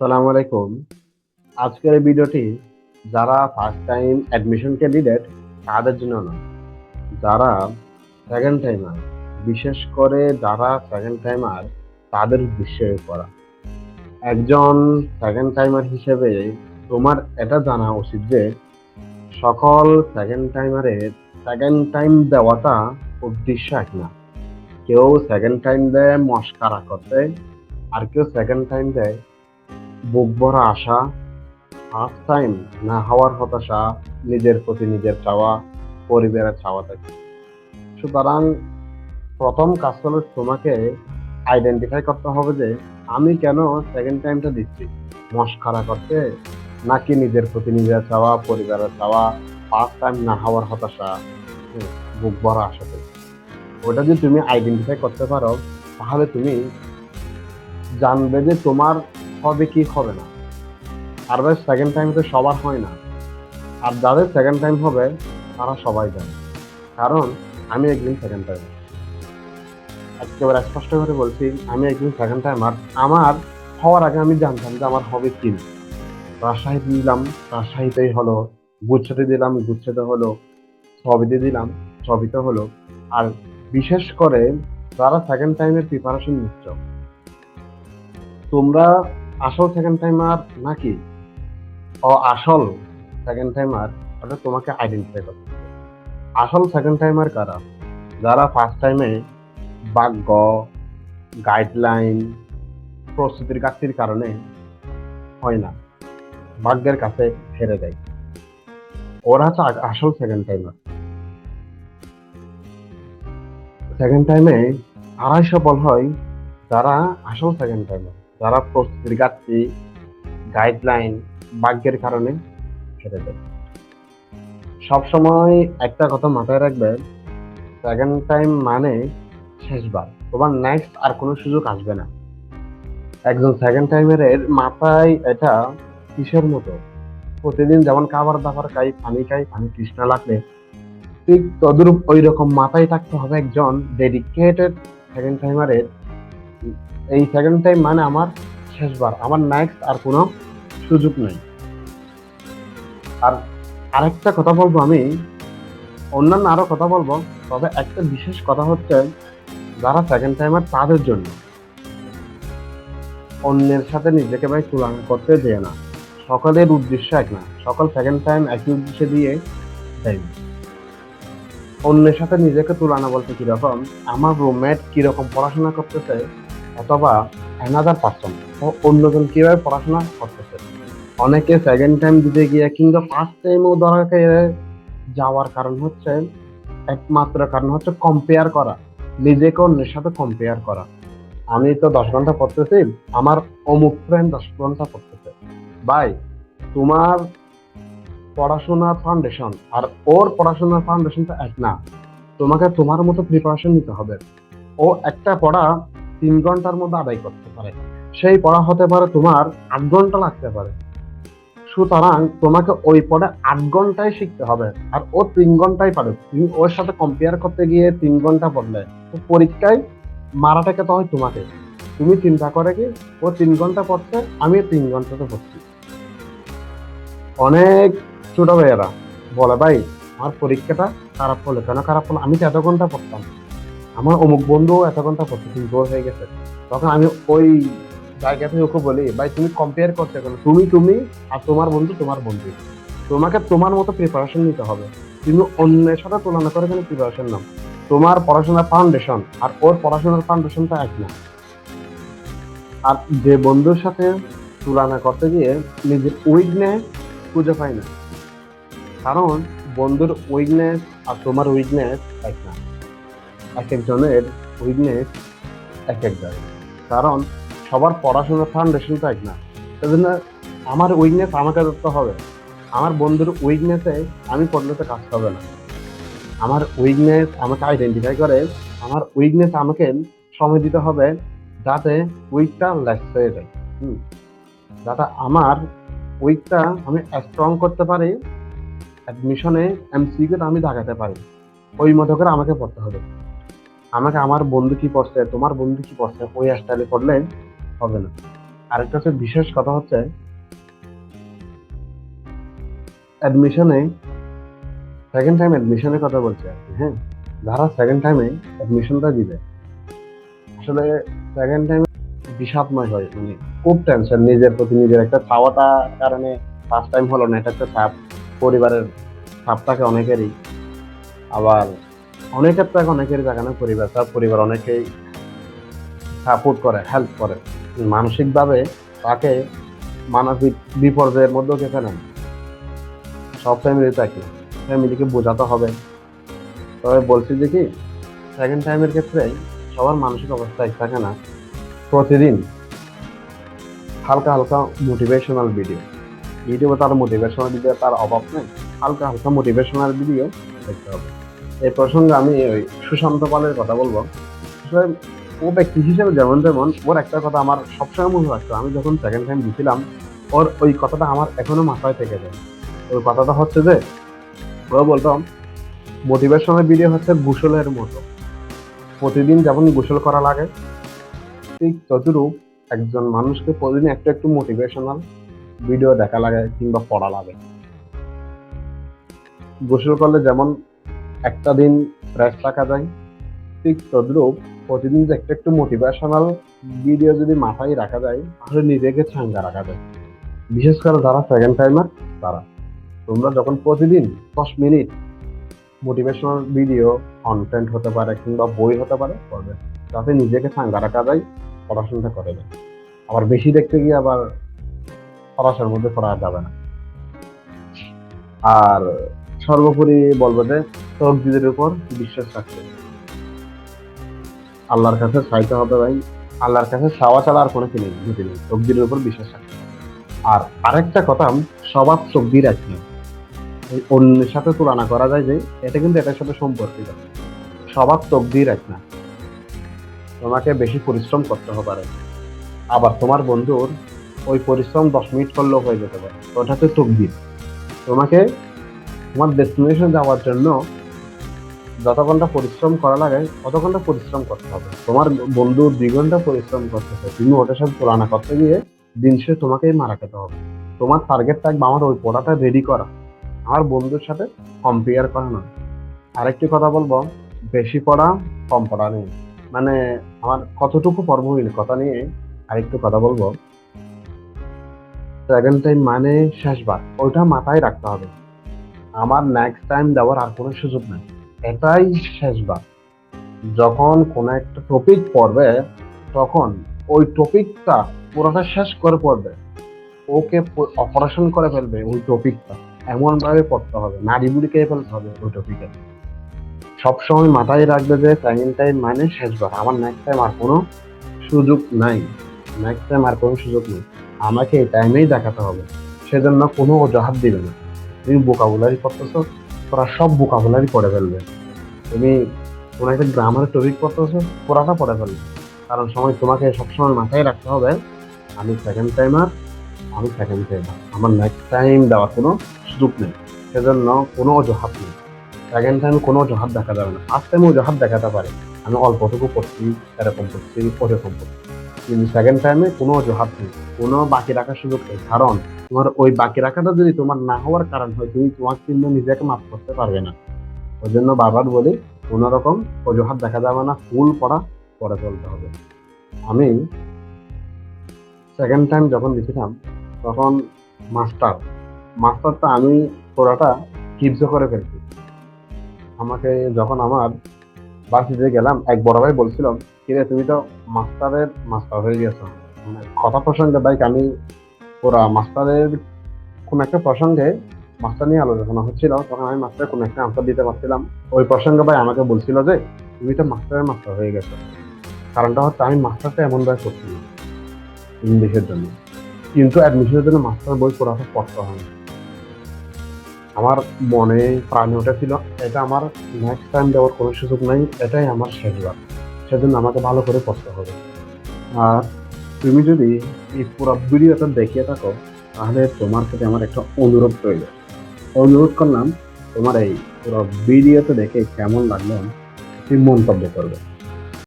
সালাম আলাইকুম। আজকের ভিডিওটি যারা ফার্স্ট টাইম অ্যাডমিশন ক্যান্ডিডেট তাদের জন্য না। যারা সেকেন্ড টাইমার বিশেষ করে যারা সেকেন্ড টাইমার তাদের উদ্দেশ্যে করা। একজন সেকেন্ড টাইমার হিসেবে তোমার এটা জানা উচিত যে, সকল সেকেন্ড টাইমারের সেকেন্ড টাইম দেওয়াটা উদ্দেশ্য এক না। কেউ সেকেন্ড টাইম দেয়, মস্কারা করতে, আর কেউ সেকেন্ড টাইম দেয় বুক ভরা আশা ফার্স্ট টাইম না হওয়ার হতাশা, নিজের প্রতি নিজের চাওয়া, পরিবারের চাওয়া থাকে। সুতরাং প্রথম কাজ হলো তোমাকে আইডেন্টিফাই করতে হবে যে আমি কেন সেকেন্ড টাইমটা দিচ্ছি। মস্কারা করতে নাকি নিজের প্রতি নিজের চাওয়া, পরিবারের চাওয়া ফার্স্ট টাইম না হওয়ার হতাশা বুক ভরা থেকে। ওটা যদি তুমি আইডেন্টিফাই করতে পারো, তাহলে তুমি জানবে যে তোমার হবে কি হবে না। আর ভাই সেকেন্ড টাইম তো সবার হয় না। আর যাদের সেকেন্ড টাইম হবে, তারা সবাই জানে। কারণ, আমি একদিন সেকেন্ড টাইম একেবারে স্পষ্ট করে বলছি, আমি একদিন সেকেন্ড টাইম আর আমার হওয়ার আগে আমি জানতাম যে আমার হবে কি না। রাজশাহীতে দিলাম, রাজশাহীতেই হলো। গুচ্ছতে দিলাম গুচ্ছতে হলো। ছবিতে দিলাম, ছবিতে হলো। আর বিশেষ করে যারা সেকেন্ড টাইমের প্রিপারেশন নিচ্ছ, তোমরা আসল সেকেন্ড টাইমার নাকি? ও, আসল সেকেন্ড টাইমার ওটা তোমাকে আইডেন্টিফাই করতে হবে। আসল সেকেন্ড টাইমার কারা? যারা ফার্স্ট টাইমে বাক্য গাইডলাইন প্রস্তুতির ঘাটতির কারণে হয় না, ভাগ্যের কাছে হেরে দেয় ওরা আ- আসল সেকেন্ড টাইমার সেকেন্ড টাইমে আড়াইশো সফল হয় যারা আসল সেকেন্ড টাইমার যারা প্রস্তুতির ঘাটতি গাইডলাইন ভাগ্যের কারণে হেরে দেয়। সবসময় একটা কথা মাথায় রাখবে সেকেন্ড টাইম মানে শেষবার, তোমার নেক্সট আর কোনো সুযোগ আসবে না। একজন সেকেন্ড টাইমের মাথায় এটা কিসের মতো? প্রতিদিন যেমন খাবার দাবার খাই, পানি খাই, পানি তৃষ্ণা লাগলে, ঠিক তদরূপ ওই রকম মাথায় থাকতে হবে একজন ডেডিকেটেড সেকেন্ড টাইমারের এই সেকেন্ড টাইম মানে আমার শেষবার। আমার নেক্সট আর কোনো সুযোগ নেই। আর আরেকটা কথা বলব আমি। অন্যান্য আরও কথা বলব। তবে একটা বিশেষ কথা হচ্ছে যারা সেকেন্ড টাইমার তাদের জন্য। অন্যের সাথে নিজেকে ভাই তুলনা করতে দেয় না। সকলের উদ্দেশ্য এক না। সকল সেকেন্ড টাইম একই উদ্দেশ্যে দিয়ে দেয়। অন্যের সাথে নিজেকে তুলনা বলতে কীরকম? আমার রুমমেট কীরকম পড়াশোনা করতেছে? অথবা অ্যানাদার পার্সন অন্যজন কীভাবে পড়াশোনা করতেছে? অনেকে সেকেন্ড টাইম দিতে গিয়ে কিংবা ফার্স্ট টাইমও ধরা খেয়ে যাওয়ার কারণ হচ্ছে, একমাত্র কারণ হচ্ছে কম্পেয়ার করা। নিজেকে অন্যের সাথে কম্পেয়ার করা। আমি তো দশ ঘণ্টা পড়তেছি, আমার অমুক ফ্রেন্ড দশ ঘণ্টা পড়তেছে। ভাই, তোমার পড়াশোনার ফাউন্ডেশন আর ওর পড়াশোনার ফাউন্ডেশনটা এক না। তোমাকে তোমার মতো প্রিপারেশন নিতে হবে। ও একটা পড়া তিন ঘণ্টার মধ্যে আদায় করতে পারে। সেই পড়া হতে পারে তোমার আট ঘণ্টা লাগতে পারে। সুতরাং তোমাকে ওই পড়ে আট ঘন্টায় শিখতে হবে। আর ও তিন ঘন্টায় পারে তুমি ওর সাথে কম্পেয়ার করতে গিয়ে তিন ঘণ্টা পড়লে, তো পরীক্ষায় মারাটাকে তো হয় তোমাকে। তুমি চিন্তা করে কি, ও তিন ঘণ্টা পড়ছে আমি তিন ঘন্টাতে পড়ছি। অনেক ছোট ভাইয়েরা বলে, ভাই, আমার পরীক্ষাটা খারাপ হলো কেন? খারাপ হলো, আমি তো এত ঘণ্টা পড়তাম। আমার অমুক বন্ধু এত ঘণ্টা তুমি জোর হয়ে গেছে। তখন আমি ওই জায়গা থেকে ওকে বলি, ভাই, তুমি কম্পেয়ার করতে কেন তুমি তুমি আর তোমার বন্ধু তোমার বন্ধু। তোমাকে তোমার মতো প্রিপারেশন নিতে হবে। তুমি অন্যের সাথে তুলনা করে কেন প্রিপারেশন নাও। তোমার পড়াশোনার ফাউন্ডেশন আর ওর পড়াশোনার ফাউন্ডেশনটা এক না। আর যে বন্ধুর সাথে তুলনা করতে গিয়ে নিজের উইকনেস খুঁজে পাই না। কারণ বন্ধুর উইকনেস আর তোমার উইকনেস এক না। এক একজনের উইকনেস এক এক জায়গায় কারণ সবার পড়াশোনার ফাউন্ডেশনটা এক না? সেজন্য আমার উইকনেস আমাকে ধরতে হবে। আমার বন্ধুর উইকনেসে আমি পড়লেতে কাজ হবে না। আমার উইকনেস আমাকে আইডেন্টিফাই করে, আমার উইকনেস আমাকে সময় দিতে হবে যাতে উইকটা লেস হয়ে যায়। হুম। যাতে আমার উইকটা আমি স্ট্রং করতে পারি অ্যাডমিশনে এমসিকিউটা আমি দাগাতে পারি। ওই মতো করে আমাকে পড়তে হবে। আমাকে আমার বন্ধু কি পড়ছে তোমার বন্ধু কি পড়ছে ওই স্টাইলে পড়লে হবে না। আরেকটা হচ্ছে বিশেষ কথা হচ্ছে অ্যাডমিশনে সেকেন্ড টাইম অ্যাডমিশনের কথা বলছে আর কি হ্যাঁ? যারা সেকেন্ড টাইমে অ্যাডমিশনটা দিবে, আসলে সেকেন্ড টাইমে বিষাদময় হয় মানে খুব টেনশন নিজের প্রতি নিজের একটা চাওয়াটা কারণে ফার্স্ট টাইম হলো না, এটা একটা চাপ, পরিবারের চাপ থাকে অনেকেরই আবার অনেকের অনেকেরই থাকে না পরিবার, তার পরিবার অনেকেই সাপোর্ট করে হেল্প করে। মানসিকভাবে তাকে মানসিক বিপর্যয়ের মধ্যেও কে ফেলেন সব ফ্যামিলি থাকে ফ্যামিলিকে বোঝাতে হবে। তবে বলছি যে কি সেকেন্ড টাইমের ক্ষেত্রে সবার মানসিক অবস্থা এক থাকে না। প্রতিদিন হালকা হালকা মোটিভেশনাল ভিডিও ভিডিও তার মোটিভেশনাল ভিডিও তার অভাব নেই। হালকা হালকা মোটিভেশনাল ভিডিও দেখতে হবে। এই প্রসঙ্গে আমি ওই সুশান্ত পালের কথা বলব। ও ব্যক্তি হিসেবে যেমন যেমন ওর একটা কথা আমার সবসময় মনে রাখতো। আমি যখন সেকেন্ড টাইম দিছিলাম, ওর ওই কথাটা আমার এখনও মাথায় থেকে যায়। ওই কথাটা হচ্ছে যে ও বলতো মোটিভেশনাল ভিডিও হচ্ছে গোসলের মতো। প্রতিদিন যেমন গোসল করা লাগে, ঠিক ততটুকু একজন মানুষকে প্রতিদিন একটু একটু মোটিভেশনাল ভিডিও দেখা লাগে কিংবা পড়া লাগে। গোসল করলে যেমন একটা দিন ফ্রেশ রাখা যায়। ঠিক তদ্রুপ প্রতিদিন যে একটু একটু মোটিভেশনাল ভিডিও যদি মাথায় রাখা যায়, তাহলে নিজেকে চাঙ্গা রাখা যায়। বিশেষ করে যারা সেকেন্ড টাইমার তারা। তোমরা যখন প্রতিদিন দশ মিনিট মোটিভেশনাল ভিডিও কন্টেন্ট হতে পারে কিংবা বই হতে পারে, করবে। যাতে নিজেকে চাঙ্গা রাখা যায়, পড়াশোনাটা করে যায়। আবার বেশি দেখতে গিয়ে আবার পড়াশোনার মধ্যে পড়া যাবে না। আর সর্বোপরি বলব যে তকদিদের উপর বিশ্বাস রাখতে। আল্লাহর কাছে চাইতে হবে ভাই। আল্লাহর কাছে চাওয়া ছাড়া আর কোনো কিছু নেই নেই। তকদিরের উপর বিশ্বাস রাখতে। আর আরেকটা কথা, সবার তকদির এই অন্যের সাথে তুলনা করা যায় যে, এটা কিন্তু এটার সাথে সম্পর্কিত। সবার তকদির এক না তোমাকে বেশি পরিশ্রম করতে হবে পারে আবার তোমার বন্ধুর ওই পরিশ্রম দশ মিনিট করলেও হয়ে যেতে পারে। ওটা তো তকদির তোমাকে তোমার ডেস্টিনেশন যাওয়ার জন্য যত ঘণ্টা পরিশ্রম করা লাগে তত ঘণ্টা পরিশ্রম করতে হবে। তোমার বন্ধু দুই ঘণ্টা পরিশ্রম করতেছে তুমি ওটার সাথে তুলনা করতে গিয়ে দিন শেষে তোমাকেই মারা খেতে হবে। তোমার টার্গেট থাকবে আমার ওই পড়াটা রেডি করা। আমার বন্ধুর সাথে কম্পেয়ার করা নয়। আরেকটি কথা বলব, বেশি পড়া, কম পড়া নেই। মানে আমার কতটুকু পর্ব হইল, কথা নিয়ে আরেকটু কথা বলব। সেকেন্ড টাইম মানে শেষবার। ওইটা মাথায় রাখতে হবে। আমার নেক্সট টাইম দেওয়ার আর কোনো সুযোগ নেই। এটাই শেষবার। যখন কোনো একটা টপিক পড়বে, তখন ওই টপিকটা পুরোটা শেষ করে পড়বে। ওকে অপারেশন করে ফেলবে ওই টপিকটা এমন ভাবে পড়তে হবে নারী বুড়ি খেয়ে ফেলতে হবে ওই টপিকে সবসময় মাথায় রাখবে যে সেকেন্ড টাইম মানে শেষবার। আমার নেক্সট টাইম আর কোনো সুযোগ নাই। নেক্সট টাইম আর কোনো সুযোগ নেই। আমাকে এই টাইমেই দেখাতে হবে। সেজন্য কোনো অজুহাত দিবে না। তুমি বোকাবুলারি পড়তেছো? তোরা সব বোকাবুলারি পড়ে ফেলবে। তুমি কোনো একটা গ্রামারের টপিক পড়তেছো পুরাটা পড়ে ফেলবে। কারণ সময় তোমাকে সবসময় মাথায় রাখতে হবে, আমি সেকেন্ড টাইমার আমি সেকেন্ড টাইমার আমার নেক্সট টাইম দেওয়ার কোনো সুযোগ নেই। সেজন্য কোনো অজুহাত নেই। সেকেন্ড টাইম কোনো অজুহাত দেখা যাবে না। ফার্স্ট টাইমে অজুহাত দেখাতে পারে। আমি অল্পটুকু পড়ছি এরকম করছি ওরকম করছি কিন্তু সেকেন্ড টাইমে কোনো অজুহাত নেই। কোনো বাকি রাখার সুযোগ নেই। কারণ তোমার ওই বাকি রাখাটা যদি তোমার না হওয়ার কারণ হয়, তুমি তোমার কিন্তু নিজেকে মাফ করতে পারবে না। ওই জন্য বারবার বলি, কোনো রকম অজুহাত দেখা যাবে না, ফুল পড়া পরে চলতে হবে। আমি সেকেন্ড টাইম যখন দিছিলাম তখন মাস্টার মাস্টারটা আমি পড়াটা কিপস করে ফেলছি। আমাকে যখন আমার বাসিতে গেলাম, এক বড় ভাই বলছিলাম কিরে, তুমি তো মাস্টারের মাস্টার হয়ে গেছো। মানে কথা প্রসঙ্গে বাইক আমি ওরা মাস্টারের কোন একটা প্রসঙ্গে মাস্টার নিয়ে আলোচনা হচ্ছিল, তখন আমি মাস্টারের কোন একটা আনসার দিতে পারছিলাম। ওই প্রসঙ্গে ভাই আমাকে বলছিল যে, তুমি তো মাস্টারের মাস্টার হয়ে গেছো। কারণটা হচ্ছে আমি মাস্টারটা এমন ভাবে করছি না ইংলিশের জন্য। কিন্তু অ্যাডমিশনের জন্য মাস্টার বই পড়াটা পড়তে হয়। আমার মনে, প্রাণে ওটা ছিল এটা আমার নেক্সট টাইম দেওয়ার কোনো সুযোগ নাই, এটাই আমার শেষবার সেজন্য আমাকে ভালো করে পড়তে হবে। আর তুমি যদি এই পুরো ভিডিওটা দেখিয়ে থাকো, তাহলে তোমার সাথে আমার একটা অনুরোধ রইল। অনুরোধ করলাম, তোমার এই পুরো ভিডিওটা দেখে কেমন লাগল তুমি মন্তব্য করবে।